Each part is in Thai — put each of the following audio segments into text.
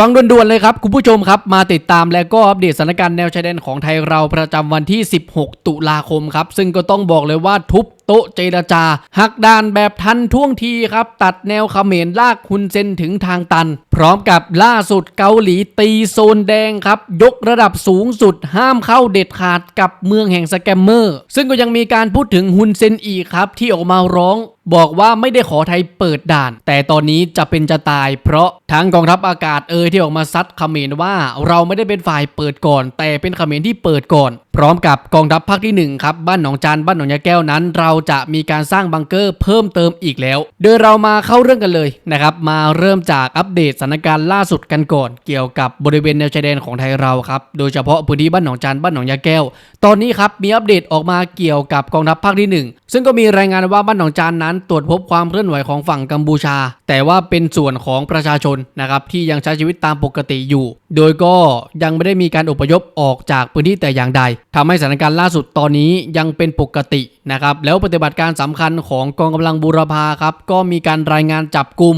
ฟังด่วนๆเลยครับ คุณผู้ชมครับ มาติดตามและก็อัปเดตสถานการณ์แนวชายแดนของไทยเราประจำวันที่ 16 ตุลาคมครับ ซึ่งก็ต้องบอกเลยว่าทุบ โต๊ะเจรจา หักด่านแบบทันท่วงทีครับ ตัดแนวเขมรลากฮุนเซนถึงทางตัน พร้อมกับล่าสุดเกาหลีตีโซนแดงครับ ยกระดับสูงสุดห้ามเข้าเด็ดขาดกับเมืองแห่งสแกมเมอร์ ซึ่งก็ยังมีการพูดถึงฮุนเซนอีกครับ ที่ออกมาร้องบอกว่าไม่ได้ขอไทยเปิดด่าน แต่ตอนนี้จะเป็นจะตาย เพราะทั้งกองทัพอากาศเอยที่ออกมาซัดเขมรว่า เราไม่ได้เป็นฝ่ายเปิดก่อน แต่เป็นเขมรที่เปิดก่อน พร้อมกับกองทัพภาคที่หนึ่งครับ บ้านหนองจานบ้านหนองยาแก้วนั้น เราจะมีการสร้างบังเกอร์เพิ่มเติมอีกแล้ว โดยเรามาเข้าเรื่องกันเลยนะครับ มาเริ่มจากอัปเดตสถานการณ์ล่าสุดกันก่อน เกี่ยวกับบริเวณแนวชายแดนของไทยเราครับ โดยเฉพาะพื้นที่บ้านหนองจานบ้านหนองยาแก้ว ตอนนี้ครับมีอัปเดตออกมาเกี่ยวกับกองทัพภาคที่หนึ่งซึ่งก็มีรายงานว่าบ้านหนองจานนั้น ตรวจพบความเคลื่อนไหวของฝั่งกัมพูชา แต่ว่าเป็นส่วนของประชาชนนะครับที่ยังใช้ชีวิตตามปกติอยู่ โดยก็ยังไม่ได้มีการอพยพออกจากพื้นที่แต่อย่างใดทำให้สถานการณ์ล่าสุดตอนนี้ยังเป็นปกตินะครับ แล้วปฏิบัติการสำคัญของกองกำลังบูรพาครับ ก็มีการรายงานจับกลุ่ม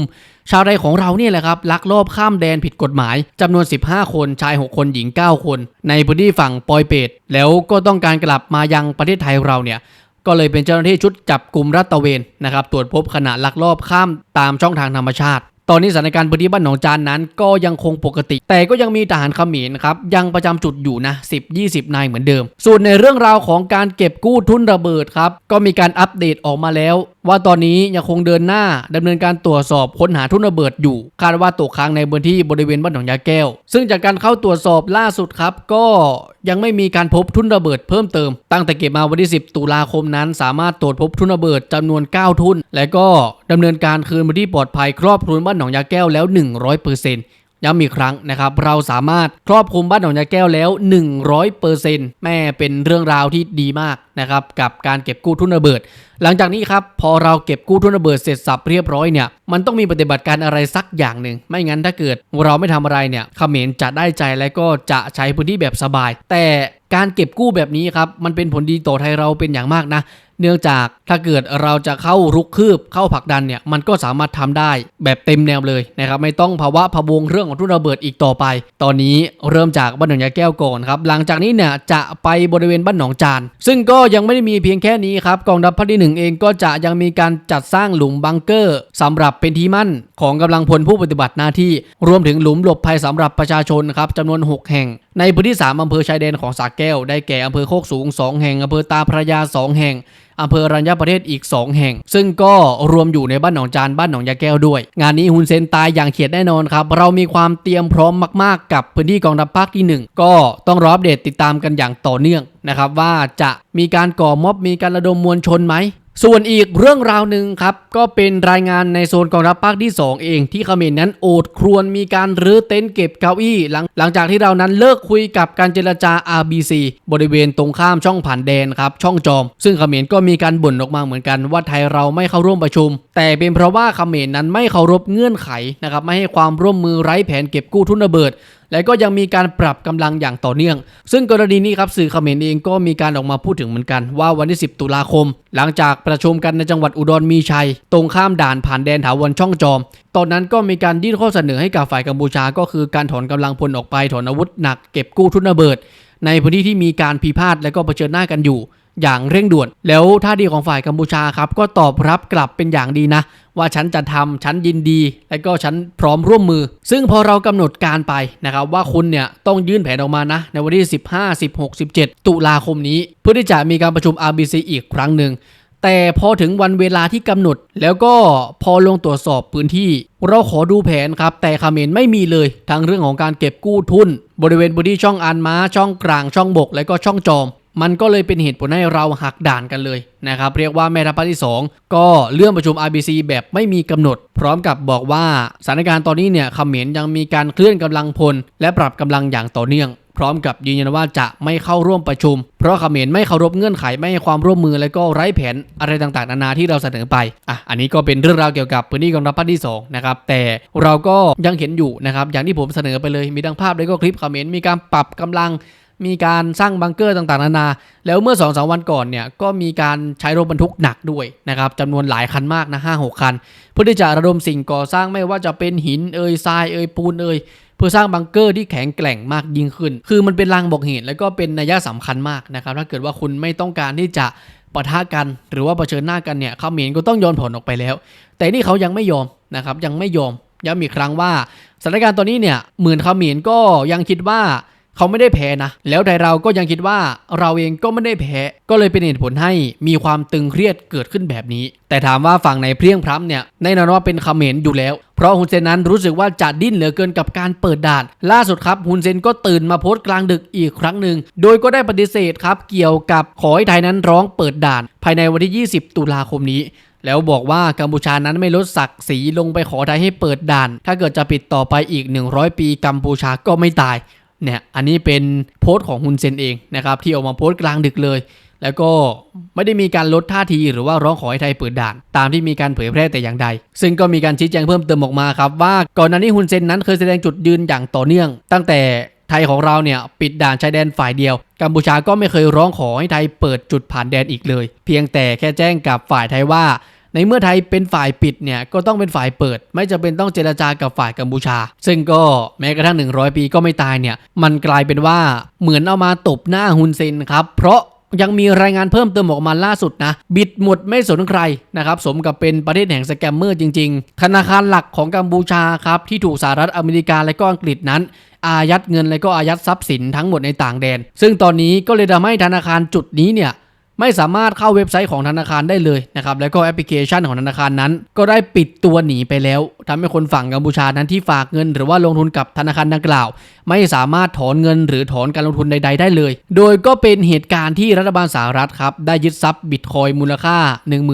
ชาวไทยของเราเนี่ยแหละครับลักลอบข้ามแดนผิดกฎหมายจำนวน 15 คนชาย 6 คนหญิง 9 คน ในพื้นที่ฝั่งปอยเปตแล้วก็ต้องการกลับมายังประเทศไทยเราเนี่ยก็เลยเป็นเจ้าหน้าที่ชุดจับกลุ่มรัตเวนนะครับตรวจพบขณะลักลอบข้ามตามช่องทางธรรมชาติ ตอนนี้สถานการณ์พื้นที่บ้านหนองจานนั้นก็ยังคงปกติ แต่ก็ยังมีทหารเขมรครับยังประจำจุดอยู่นะ10-20 นายเหมือนเดิม ส่วนในเรื่องราวของการเก็บกู้ทุนระเบิดครับก็มีการอัปเดตออกมาแล้วว่าตอนนี้ยังคงเดินหน้าดำเนินการตรวจสอบค้นหาทุนระเบิดอยู่ คาดว่าตกค้างในพื้นที่บริเวณบ้านหนองยาแก้ว ซึ่งจากการเข้าตรวจสอบล่าสุดครับ ก็ยังไม่มีการพบทุนระเบิดเพิ่มเติม ตั้งแต่เก็บมาวันที่ 10 ตุลาคมนั้น สามารถตรวจพบทุนระเบิดจำนวน 9 ทุนและก็ดำเนินการคืนพื้นที่ปลอดภัยครอบคลุมบ้านหนองยาแก้วแล้ว 100% ย้ำอีกครั้งนะครับ เราสามารถครอบคลุมบ้านหนองยาแก้วแล้ว 100%แม่เป็นเรื่องราวที่ดีมากนะครับกับการเก็บกู้ทุนระเบิด หลังจากนี้ครับพอเราเก็บกู้ทุนระเบิดเสร็จสับเรียบร้อยเนี่ยมันต้องมีปฏิบัติการอะไรสักอย่างหนึ่ง ไม่งั้นถ้าเกิดเราไม่ทำอะไรเนี่ยเขมรจะได้ใจและก็จะใช้พื้นที่แบบสบาย แต่การเก็บกู้แบบนี้ครับมันเป็นผลดีต่อไทยเราเป็นอย่างมากนะ เนื่องจากถ้าเกิดเราจะเข้ารุกคืบเข้าผลักดันเนี่ยมันก็สามารถทำได้แบบเต็มแนวเลยนะครับไม่ต้องภาวะพะวงเรื่องของทุนระเบิดอีกต่อไป ตอนนี้เริ่มจากบ้านหนองยาแก้วก่อนครับหลังจากนี้เนี่ยจะไปบริเวณบ้านหนองจาน ซึ่งก็ยังไม่ได้มีเพียงแค่นี้ครับกองทัพภาคที่หนึ่งเองก็จะยังมีการจัดสร้างหลุมบังเกอร์สำหรับเป็นที่มั่นของกำลังพลผู้ปฏิบัติหน้าที่ รวมถึงหลุมหลบภัยสำหรับประชาชนครับจำนวน 6 แห่งในพื้นที่ 3 อำเภอชายแดนของสระแก้ว ได้แก่อำเภอโคกสูง 2 แห่ง อำเภอตาพระยา 2 แห่ง อำเภอรัญญประเทศอีก 2 แห่ง ซึ่งก็รวมอยู่ในบ้านหนองจาน บ้านหนองยาแก้วด้วย งานนี้ฮุนเซนตายอย่างเขียดแน่นอนครับ เรามีความเตรียมพร้อมมากๆ กับพื้นที่กองทัพภาคที่ 1 ก็ต้องรออัปเดตติดตามกันอย่างต่อเนื่องนะครับว่าจะมีการก่อม็อบมีการระดมมวลชนไหม ส่วนอีกเรื่องราวหนึ่งครับ ก็เป็นรายงานในโซนกองทัพภาคที่ 2 เองที่เขมรนั้นโอดครวญมีการรื้อเต็นท์เก็บเก้าอี้หลังหลังจากที่เรานั้นเลิกคุยกับการเจรจา RBC บริเวณตรงข้ามช่องผ่านแดนครับ ช่องจอม ซึ่งเขมรก็มีการบ่นออกมาเหมือนกันว่าไทยเราไม่เข้าร่วมประชุม แต่เป็นเพราะว่าเขมรนั้นไม่เคารพเงื่อนไขนะครับไม่ให้ความร่วมมือไร้แผนเก็บกู้ทุนระเบิด และก็ยังมีการปรับกำลังอย่างต่อเนื่อง ซึ่งกรณีนี้ครับสื่อเขมรเองก็มีการออกมาพูดถึงเหมือนกันว่าวันที่ 10 ตุลาคม หลังจากประชุมกันในจังหวัดอุดรมีชัย ตรงข้ามด่านผ่านแดนถาวรช่องจอม ตอนนั้นก็มีการยื่นข้อเสนอให้กับฝ่ายกัมพูชา ก็คือการถอนกำลังพลออกไปถอนอาวุธหนักเก็บกู้ทุนระเบิด ในพื้นที่ที่มีการพิพาทและก็เผชิญหน้ากันอยู่ อย่างเร่งด่วน แล้วท่าทีของฝ่ายกัมพูชาครับก็ตอบรับกลับเป็นอย่างดีนะ ว่าฉันจะทำฉันยินดี และก็ฉันพร้อมร่วมมือ ซึ่งพอเรากำหนดการไปนะครับว่าคุณเนี่ยต้องยื่นแผนออกมานะ ในวันที่ 15 16 17 ตุลาคมนี้ เพื่อที่จะมีการประชุม RBC อีกครั้งหนึ่งแต่พอถึงวันเวลาที่กำหนด แล้วก็พอลงตรวจสอบพื้นที่ เราขอดูแผนครับ แต่เขมรไม่มีเลยทั้งเรื่องของการเก็บกู้ทุน บริเวณพื้นที่ช่องอันม้าช่องกลางช่องบก และก็ช่องจอม มันก็เลยเป็นเหตุผลให้เราหักด่านกันเลยนะครับเรียกว่าแม่ทัพภาคที่ 2 ก็เลื่อนประชุม RBC แบบไม่มีกำหนด พร้อมกับบอกว่าสถานการณ์ตอนนี้เนี่ยเขมรยังมีการเคลื่อนกำลังพล และปรับกำลังอย่างต่อเนื่อง พร้อมกับยืนยันว่าจะไม่เข้าร่วมประชุม เพราะเขมรไม่เคารพเงื่อนไขไม่ให้ความร่วมมือและก็ไร้แผนอะไรต่างๆนานาที่เราเสนอไปอะอันนี้ก็เป็นเรื่องราวเกี่ยวกับพื้นที่กองทัพภาคที่2นะครับแต่เราก็ยังเห็นอยู่นะครับอย่างที่ผมเสนอไปเลยมีดังภาพและก็คลิปเขมรมีการปรับกำลัง มีการสร้างบังเกอร์ต่างๆนานา แล้วเมื่อ2อสวันก่อนเนี่ยก็มีการใช้รถบรรทุกหนักด้วยนะครับจำนวนหลายคันมากนะห้าหกคัน เพื่อที่จะระดมสิ่งก่อสร้างไม่ว่าจะเป็นหินเอ่ยทรายเอ่ยปูนเอ่ยเพื่อสร้างบังเกอร์ที่แข็งแกร่งมากยิ่งขึ้น คือมันเป็นลางบอกเหตุ แล้วก็เป็นนัยสำคัญมากนะครับถ้าเกิดว่าคุณไม่ต้องการที่จะปะทะกัน หรือว่าเผชิญหน้ากันเนี่ยเขมรก็ต้องโยนผลออกไปแล้ว แต่นี่เขายังไม่ยอมนะครับยังไม่ยอมย้ำอีกครั้งว่าสถานการณ์ตอนนี้เนี่ยหมื่นเขมรก็ยังคิดว่า เขาไม่ได้แพ้นะ แล้วแต่เราก็ยังคิดว่าเราเองก็ไม่ได้แพ้ ก็เลยเป็นเหตุผลให้มีความตึงเครียดเกิดขึ้นแบบนี้ แต่ถามว่าฝั่งไหนเพลียงพร้ำเนี่ยแน่นอนว่าเป็นเขมรอยู่แล้ว เพราะฮุนเซนนั้นรู้สึกว่าจะดิ้นเหลือเกินกับการเปิดด่าน ล่าสุดครับฮุนเซนก็ตื่นมาโพสต์กลางดึกอีกครั้งหนึ่ง โดยก็ได้ปฏิเสธครับเกี่ยวกับขอให้ไทยนั้นร้องเปิดด่าน ภายในวันที่ 20 ตุลาคมนี้แล้วบอกว่ากัมพูชานั้นไม่ลดศักดิ์ศรีลงไปขอไทยให้เปิดด่าน ถ้าเกิดจะปิดต่อไปอีก 100 ปีกัมพูชาก็ไม่ตาย เนี่ยอันนี้เป็นโพสต์ของฮุนเซนเองนะครับที่ออกมาโพสต์กลางดึกเลย แล้วก็ไม่ได้มีการลดท่าทีหรือว่าร้องขอให้ไทยเปิดด่าน ตามที่มีการเผยแพร่แต่อย่างใด ซึ่งก็มีการชี้แจงเพิ่มเติมออกมาครับว่าก่อนหน้านี้ฮุนเซนนั้นเคยแสดงจุดยืนอย่างต่อเนื่อง ตั้งแต่ไทยของเราเนี่ยปิดด่านชายแดนฝ่ายเดียว กัมพูชาก็ไม่เคยร้องขอให้ไทยเปิดจุดผ่านแดนอีกเลย เพียงแต่แค่แจ้งกับฝ่ายไทยว่า ในเมื่อไทยเป็นฝ่ายปิดเนี่ยก็ต้องเป็นฝ่ายเปิด ไม่จำเป็นต้องเจรจากับฝ่ายกัมพูชา ซึ่งก็แม้กระทั่ง 100 ปีก็ไม่ตายเนี่ยมันกลายเป็นว่าเหมือนเอามาตบหน้าฮุนเซนครับเพราะยังมีรายงานเพิ่มเติมออกมาล่าสุดนะ บิดหมดไม่สนใครนะครับ สมกับเป็นประเทศแห่งสแกมเมอร์จริง ๆ ธนาคารหลักของกัมพูชาครับ ที่ถูกสหรัฐอเมริกาและก็อังกฤษนั้นอายัดเงินและก็อายัดทรัพย์สินทั้งหมดในต่างแดน ซึ่งตอนนี้ก็เลยทำให้ธนาคารจุดนี้เนี่ย ไม่สามารถเข้าเว็บไซต์ของธนาคารได้เลยนะครับแล้วก็แอปพลิเคชันของธนาคารนั้น ก็ได้ปิดตัวหนีไปแล้วทำให้คนฝั่งกัมพูชานั้นที่ฝากเงิน หรือว่าลงทุนกับธนาคารดังกล่าว ไม่สามารถถอนเงินหรือถอนการลงทุนใด ๆ ได้เลย โดยก็เป็นเหตุการณ์ที่รัฐบาลสหรัฐครับได้ยึดทรัพย์บิตคอยมูลค่า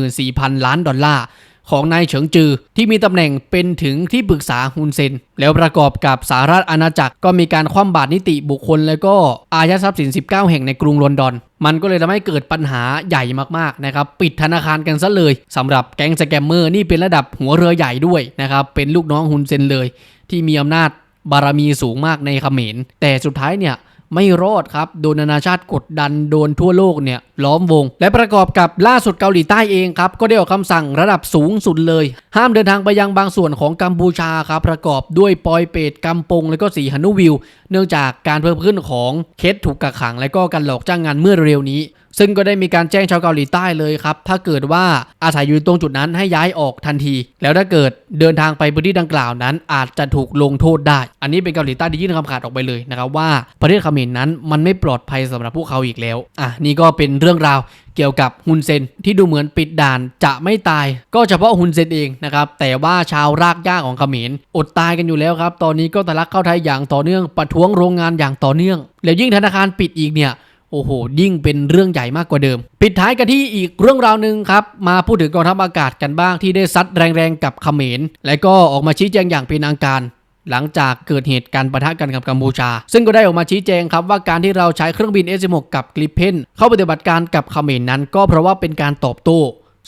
14,000 ล้านดอลลาร์ ของนายเฉิงจือ ที่มีตำแหน่งเป็นถึงที่ปรึกษาฮุนเซน แล้วประกอบกับสหรัฐอาณาจักรก็มีการคว่ำบาตรนิติบุคคล แล้วก็อายัดทรัพย์สิน 19 แห่งในกรุงลอนดอน มันก็เลยทำให้เกิดปัญหาใหญ่มากๆนะครับปิดธนาคารกันซะเลยสำหรับแก๊งสแกมเมอร์นี่เป็นระดับหัวเรือใหญ่ด้วยนะครับเป็นลูกน้องฮุนเซนเลย ที่มีอำนาจบารมีสูงมากในเขมรแต่สุดท้ายเนี่ย ไม่รอดครับ โดนนานาชาติกดดันโดนทั่วโลกเนี่ยล้อมวง และประกอบกับล่าสุดเกาหลีใต้เองครับ ก็ได้ออกคำสั่งระดับสูงสุดเลย ห้ามเดินทางไปยังบางส่วนของกัมพูชาครับ ประกอบด้วยปอยเปตกัมปง และก็สีหนุวิว เนื่องจากการเพิ่มขึ้นของเคสถูกกักขัง และก็การหลอกจ้างงานเมื่อเร็วนี้ ซึ่งก็ได้มีการแจ้งชาวเกาหลีใต้เลยครับ ถ้าเกิดว่าอาศัยอยู่ตรงจุดนั้นให้ย้ายออกทันที แล้วถ้าเกิดเดินทางไปพื้นที่ดังกล่าวนั้น อาจจะถูกลงโทษได้ อันนี้เป็นเกาหลีใต้ที่ยื่นคำขาดออกไปเลยนะครับว่าประเทศเขมรนั้นมันไม่ปลอดภัยสำหรับพวกเขาอีกแล้ว อะนี่ก็เป็นเรื่องราวเกี่ยวกับฮุนเซนที่ดูเหมือนปิดด่านจะไม่ตาย ก็เฉพาะฮุนเซนเองนะครับ แต่ว่าชาวรากหญ้าของเขมรอดตายกันอยู่แล้วครับ ตอนนี้ก็ทะลักเข้าไทยอย่างต่อเนื่องประท้วงโรงงานอย่างต่อเนื่อง แล้วยิ่งธนาคารปิดอีกเนี่ย โอ้โห ยิ่งเป็นเรื่องใหญ่มากกว่าเดิม ปิดท้ายกันที่อีกเรื่องราวหนึ่งครับ มาพูดถึงกองทัพอากาศกันบ้างที่ได้ซัดแรงๆกับเขมร และก็ออกมาชี้แจงอย่างเป็นทางการหลังจากเกิดเหตุการณ์ปะทะกันกับกัมพูชา ซึ่งก็ได้ออกมาชี้แจงครับว่าการที่เราใช้เครื่องบิน S16 กับกลิปเพนเข้าปฏิบัติการกับเขมรนั้น ก็เพราะว่าเป็นการตอบโต้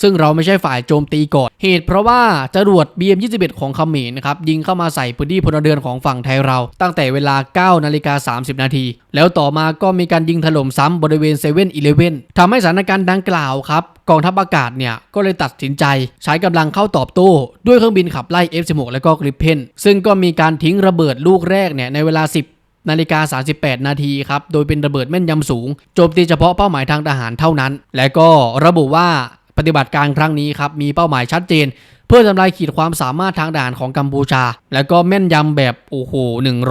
ซึ่งเราไม่ใช่ฝ่ายโจมตีก่อน เหตุเพราะว่าจรวด BM21 ของเขมรนะครับยิงเข้ามาใส่พื้นที่พลเรือนของฝั่งไทยเรา ตั้งแต่เวลา 9 นาฬิกา 30 นาที แล้วต่อมาก็มีการยิงถล่มซ้ำบริเวณเซเว่นอีเลเว่นทำให้สถานการณ์ดังกล่าวครับกองทัพอากาศเนี่ยก็เลยตัดสินใจ ใช้กำลังเข้าตอบโต้ด้วยเครื่องบินขับไล่ F16 และก็กริปเพนซึ่งก็มีการทิ้งระเบิดลูกแรกเนี่ยในเวลา 10นาฬิกา 38 นาทีครับ โดยเป็นระเบิดแม่นยำสูง โจมตีเฉพาะเป้าหมายทางทหารเท่านั้น และก็ระบุว่า ปฏิบัติการครั้งนี้ครับมีเป้าหมายชัดเจน เพื่อทำลายขีดความสามารถทางด่านของกัมพูชา และก็แม่นยำแบบโอ้โห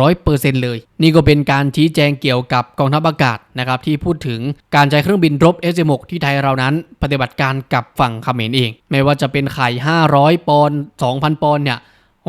100%เลย นี่ก็เป็นการชี้แจงเกี่ยวกับกองทัพอากาศนะครับที่พูดถึงการใช้เครื่องบินรบ S16 ที่ไทยเรานั้น ปฏิบัติการกับฝั่งเขมรเอง ไม่ว่าจะเป็นไข่ 500 ปอนด์2,000 ปอนด์เนี่ย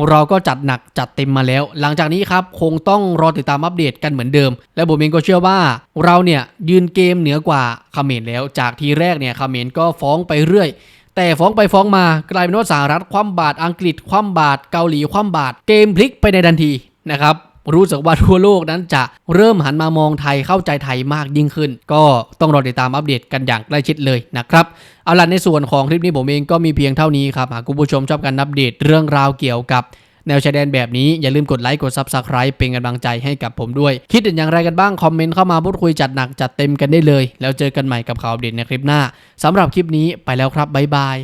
เราก็จัดหนักจัดเต็มมาแล้ว หลังจากนี้ครับคงต้องรอติดตามอัปเดตกันเหมือนเดิม และผมเองก็เชื่อว่า เราเนี่ยยืนเกมเหนือกว่าเขมรแล้วจากทีแรกเนี่ยเขมรก็ฟ้องไปเรื่อยแต่ฟ้องไปฟ้องมากลายเป็นว่าสหรัฐคว่ำบาตรอังกฤษคว่ำบาตรเกาหลีคว่ำบาตรเกมพลิกไปในทันทีนะครับ รู้สึกว่าทั่วโลกนั้นจะเริ่มหันมามองไทยเข้าใจไทยมากยิ่งขึ้น ก็ต้องรอติดตามอัปเดตกันอย่างใกล้ชิดเลยนะครับเอาล่ะในส่วนของคลิปนี้ผมเองก็มีเพียงเท่านี้ครับหากคุณผู้ชมชอบการอัปเดตเรื่องราวเกี่ยวกับแนวชายแดนแบบนี้อย่าลืมกดไลค์กด Subscribe เป็นกำลังใจให้กับผมด้วย คิดเห็นอย่างไรกันบ้าง คอมเมนต์เข้ามาพูดคุยจัดหนักจัดเต็มกันได้เลย แล้วเจอกันใหม่กับข่าวอัปเดตในคลิปหน้าสำหรับคลิปนี้ไปแล้วครับบ๊ายบาย